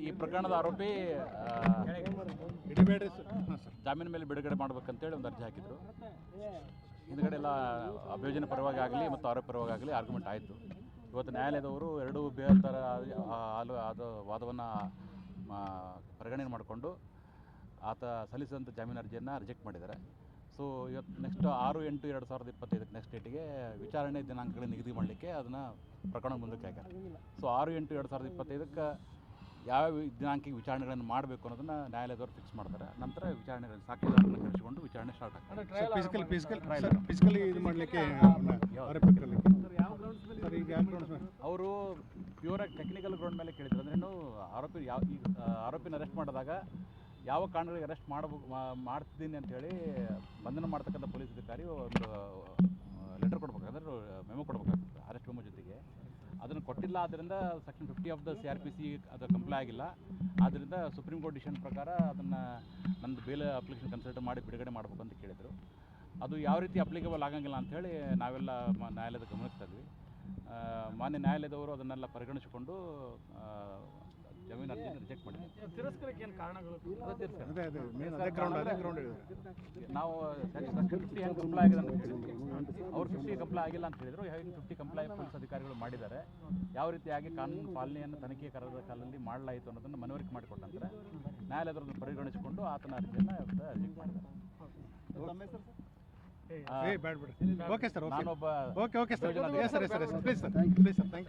ಈ- ಪ್ರಕರಣದ ಆರೋಪಿ ಜಾಮೀನು ಮೇಲೆ ಬಿಡುಗಡೆ ಮಾಡ್ಬೇಕಂತೇಳಿ ಒಂದು ಅರ್ಜಿ ಹಾಕಿದ್ರು. ಹಿಂದ್ಗಡೆ ಎಲ್ಲ ಅಭಿಯೋಜನೆ ಪರವಾಗಿ ಆಗಲಿ ಮತ್ತು ಆರೋಪ ಪರವಾಗಿ ಆಗಲಿ ಆರ್ಗ್ಯುಮೆಂಟ್ ಆಯಿತು. ಇವತ್ತು ನ್ಯಾಯಾಲಯದವರು ಎರಡೂ ಬೇಹತ್ತರ ಹಾಲು ಅದು ವಾದವನ್ನು ಪರಿಗಣನೆ ಮಾಡಿಕೊಂಡು ಆತ ಸಲ್ಲಿಸಿದಂಥ ಜಾಮೀನು ಅರ್ಜಿಯನ್ನು ರಿಜೆಕ್ಟ್ ಮಾಡಿದ್ದಾರೆ. ಸೊ ಇವತ್ತು ನೆಕ್ಸ್ಟ್ ಆರು ಎಂಟು ಎರಡು ಸಾವಿರದ ಇಪ್ಪತ್ತೈದಕ್ಕೆ ನೆಕ್ಸ್ಟ್ ಡೇಟಿಗೆ ವಿಚಾರಣೆ ದಿನಾಂಕಗಳ ನಿಗದಿ ಮಾಡಲಿಕ್ಕೆ ಅದನ್ನು ಪ್ರಕರಣ ಮುಂದಕ್ಕೆ ಹಾಕ್ಯಾರ. ಸೊ ಆರು ಎಂಟು ಎರಡು ಸಾವಿರದ ಇಪ್ಪತ್ತೈದಕ್ಕೆ ಯಾವ ದಿನಾಂಕಿಗೆ ವಿಚಾರಣೆಗಳನ್ನು ಮಾಡಬೇಕು ಅನ್ನೋದನ್ನು ನ್ಯಾಯಾಲಯದವರು ಫಿಕ್ಸ್ ಮಾಡ್ತಾರೆ. ನಂತರ ವಿಚಾರಣೆಗಳನ್ನು ಸಾಕ್ಷಿದಾರರನ್ನು ಕರೆಸಿಕೊಂಡು ವಿಚಾರಣೆ ಸ್ಟಾರ್ಟ್ ಆಗ್ತದೆ ಫಿಸಿಕಲ್ ಫಿಸಿಕಲ್ ಸರ್ ಫಿಸಿಕಲಿ ಇದು ಮಾಡಲಿಕ್ಕೆ ಆರೋಪಿಕರಲಿಕ್ಕೆ ಸರ್ ಈಗ ಯಾವ grounds ಮೇಲೆ? ಅವರು ಪ್ಯೂರಾಗಿ ಟೆಕ್ನಿಕಲ್ ಗ್ರೌಂಡ್ ಮೇಲೆ ಕೇಳಿದ್ರು. ಅಂದ್ರೆ ಆರೋಪಿ ಯಾವ ಈಗ ಆರೋಪಿನ ಅರೆಸ್ಟ್ ಮಾಡಿದಾಗ ಯಾವ ಕಾರಣಗಳಿಗೆ ಅರೆಸ್ಟ್ ಮಾಡಬೇಕು ಮಾಡ್ತಿದ್ದೀನಿ ಅಂತೇಳಿ ಬಂಧನ ಮಾಡ್ತಕ್ಕಂಥ ಪೊಲೀಸ್ ಅಧಿಕಾರಿ ಒಂದು ಲೆಟರ್ ಕೊಡ್ಬೇಕಾದ್ರೆ ಮೆಮೊ ಕೊಡ್ಬೇಕಾಗ್ತದೆ ಅರೆಸ್ಟ್ ಮೆಮೊ ಜೊತೆಗೆ. ಅದನ್ನು ಕೊಟ್ಟಿಲ್ಲ ಆದ್ದರಿಂದ section fifty of the C R P C ಅದು ಕಂಪ್ಲೈ ಆಗಿಲ್ಲ. ಆದ್ದರಿಂದ ಸುಪ್ರೀಂ ಕೋರ್ಟ್ ಡಿಸಿಷನ್ ಪ್ರಕಾರ ಅದನ್ನು ನಂದು ಬೇಲ್ ಅಪ್ಲಿಕೇಶನ್ ಕನ್ಸಲ್ಟ್ ಮಾಡಿ ಬಿಡುಗಡೆ ಮಾಡಬೇಕು ಅಂತ ಕೇಳಿದರು. ಅದು ಯಾವ ರೀತಿ ಅಪ್ಲಿಕೇಬಲ್ ಆಗಂಗಿಲ್ಲ ಅಂಥೇಳಿ ನಾವೆಲ್ಲ ನ್ಯಾಯಾಲಯದ ಗಮನಿಸ್ತಾ ಇದ್ವಿ ಮಾನ್ಯ ನ್ಯಾಯಾಲಯದವರು ಅದನ್ನೆಲ್ಲ ಪರಿಗಣಿಸಿಕೊಂಡು ಆ, ಜಮೀನು ಅರ್ಜಿ ರಿಜೆಕ್ಟ್ ಮಾಡಿದ್ದಾರೆ ತಿರಸ್ಕರಕ್ಕೆ ಏನು ಕಾರಣಗಳು? ಅದೇ ಅದೇ ಮೇನ್ ಅದೇ ಗ್ರೌಂಡ್ ಅದೇ ಗ್ರೌಂಡ್ ನಾವು ಫಿಫ್ಟಿ ಹೆಂಗೆ ಕಂಪ್ಲೈ ಆಗಿದೆ ಅಂತ ಹೇಳಿದ್ವಿ. ಅವ್ರು ಫಿಫ್ಟಿ ಕಂಪ್ಲೈ ಆಗಿಲ್ಲ ಅಂತ ಹೇಳಿದ್ರು. ಹೇಗೆ ಫಿಫ್ಟಿ ಕಂಪ್ಲೈ ಪೊಲೀಸ್ ಅಧಿಕಾರಿಗಳು ಮಾಡಿದ್ದಾರೆ. ಯಾವ ರೀತಿಯಾಗಿ ಕಾನೂನು ಪಾಲನೆಯನ್ನು ತನಿಖೆಗಾರರ ಕಾಲದಲ್ಲಿ ಮಾಡಲಾಯಿತು ಅನ್ನೋದನ್ನು ಮನವರಿಕೆ ಮಾಡಿಕೊಟ್ಟಂತಾರೆ ನಂತರ ನ್ಯಾಯಾಲಯದವ್ರನ್ನ ಪರಿಗಣಿಸಿಕೊಂಡು ಆತನ ಅರ್ಜಿಯನ್ನು ಮಾಡಿದ್ದಾರೆ. ಆ, ಏ ಬೇಡ. ಬೇಡ ಓಕೆ ಸರ್ ಓಕೆ. ನಾನೊಬ್ಬ okay okay sir sir yes sir please sir please sir thank you